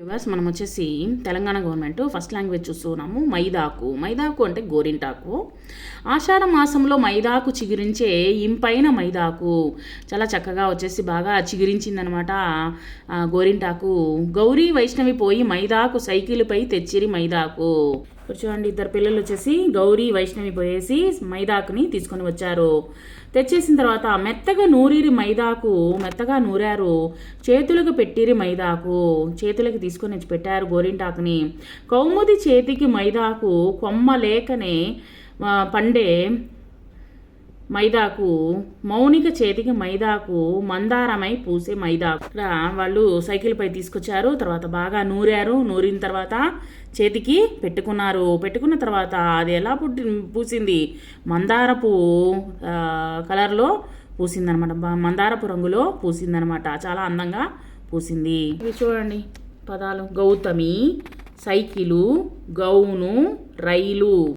Viewers మనం వచ్చేసి Telangana government first language చూస్తున్నాము మైదాకు. మైదాకు అంటే గోరింటాకు. ఆషాఢ మాసంలో మైదాకు చిగురించే ఇంపైన మైదాకు. చాలా చక్కగా వచ్చేసి బాగా చిగురించిందనమాట. గోరింటాకు. గౌరీ వైష్ణవి పోయి మైదాకు సైకిల్పై తెచ్చిరి మైదాకు. ఇప్పుడు చూడండి ఇద్దరు పిల్లలు వచ్చేసి గౌరీ వైష్ణవి పోయేసి మైదాకుని తీసుకొని వచ్చారు. తెచ్చేసిన తర్వాత మెత్తగా నూరిరి మైదాకు మెత్తగా నూరారు. చేతులకు పెట్టిరి మైదాకు చేతులకు తీసుకొని వచ్చి పెట్టారు గోరింటాకుని. కౌముది చేతికి మైదాకు కొమ్మ లేకనే పండే మైదాకు మౌనిక చేతికి మైదాకు మందారమై పూసే మైదాకు. ఇక్కడ వాళ్ళు సైకిల్ పై తీసుకొచ్చారు తర్వాత బాగా నూరారు నూరిన తర్వాత చేతికి పెట్టుకున్నారు. పెట్టుకున్న తర్వాత అది ఎలా పుట్టి పూసింది? మందారపు కలర్లో పూసిందనమాట. మందారపు రంగులో పూసిందనమాట. చాలా అందంగా పూసింది. ఇవి చూడండి పదాలు. Gautami cycle gown rail.